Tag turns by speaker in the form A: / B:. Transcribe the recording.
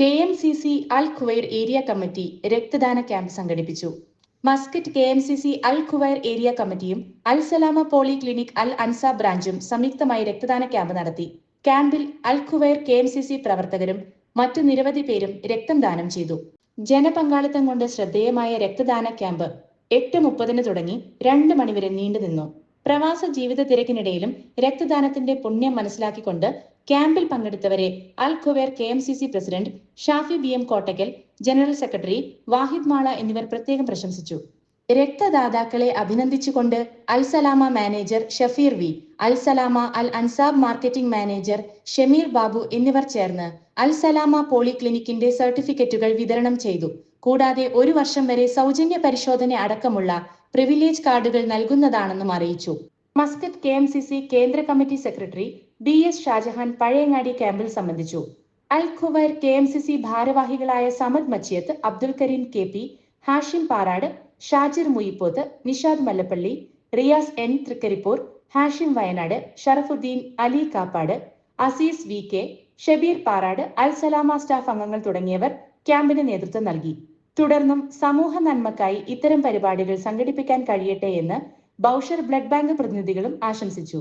A: K M C C Al Khuwair area committee രക്തദാന camp സംഘടിപ്പിച്ചു. Muscat K M C C Al Khuwair area കമ്മിറ്റിയും Al സലാമ poly clinic അൽ അൻസ ബ്രാഞ്ചും സംയുക്തമായി രക്തദാന camp നടത്തി. ക്യാമ്പിൽ Al Khuwair K M C C പ്രവർത്തകരും മറ്റു നിരവധി പേരും രക്തം ദാനം ചെയ്തു. ജനപങ്കാളിത്തം കൊണ്ട് ശ്രദ്ധേയമായ രക്തദാന ക്യാമ്പ് എട്ട് മുപ്പതിന് തുടങ്ങി രണ്ട് മണിവരെ നീണ്ടുനിന്നു. പ്രവാസ ജീവിത തിരക്കിനിടയിലും രക്തദാനത്തിന്റെ പുണ്യം മനസ്സിലാക്കിക്കൊണ്ട് ക്യാമ്പിൽ പങ്കെടുത്തവരെ Al Khuwair K M C C president Shafi B M Kottakkal general secretary Wahid Mala എന്നിവർ പ്രത്യേകം പ്രശംസിച്ചു. രക്തദാതാക്കളെ അഭിനന്ദിച്ചുകൊണ്ട് Al Salama manager Shafeer V Al Salama Al Ansab marketing manager Shameer Babu എന്നിവർ ചേർന്ന് അൽസലാമ പോളിക്ലിനിക്കിന്റെ പോളി സർട്ടിഫിക്കറ്റുകൾ വിതരണം ചെയ്തു. കൂടാതെ ഒരു വർഷം വരെ സൗജന്യ പരിശോധന അടക്കമുള്ള പ്രിവിലേജ് കാർഡുകൾ നൽകുന്നതാണെന്നും അറിയിച്ചു. Muscat K M C C കേന്ദ്ര committee secretary B S Shahjahan Pazhayangadi ക്യാമ്പിൽ സംബന്ധിച്ചു. Al Khuwair K M C C ഭാരവാഹികളായ Samad Machiyath Abdul Kareem K P Hashim Parad Shajir Muyippoth Nishad Mallappally Riyas N Thrikaripur Hashim Wayanad Sharafuddin Ali Kappad Azeez V K Shabeer Parad Al Salama staff അംഗങ്ങൾ തുടങ്ങിയവർ ക്യാമ്പിന് നേതൃത്വം നൽകി. തുടർന്നും സമൂഹ നന്മക്കായി ഇത്തരം പരിപാടികൾ സംഘടിപ്പിക്കാൻ കഴിയട്ടെ എന്ന് ബൗഷർ ബ്ലഡ് ബാങ്ക് പ്രതിനിധികളും ആശംസിച്ചു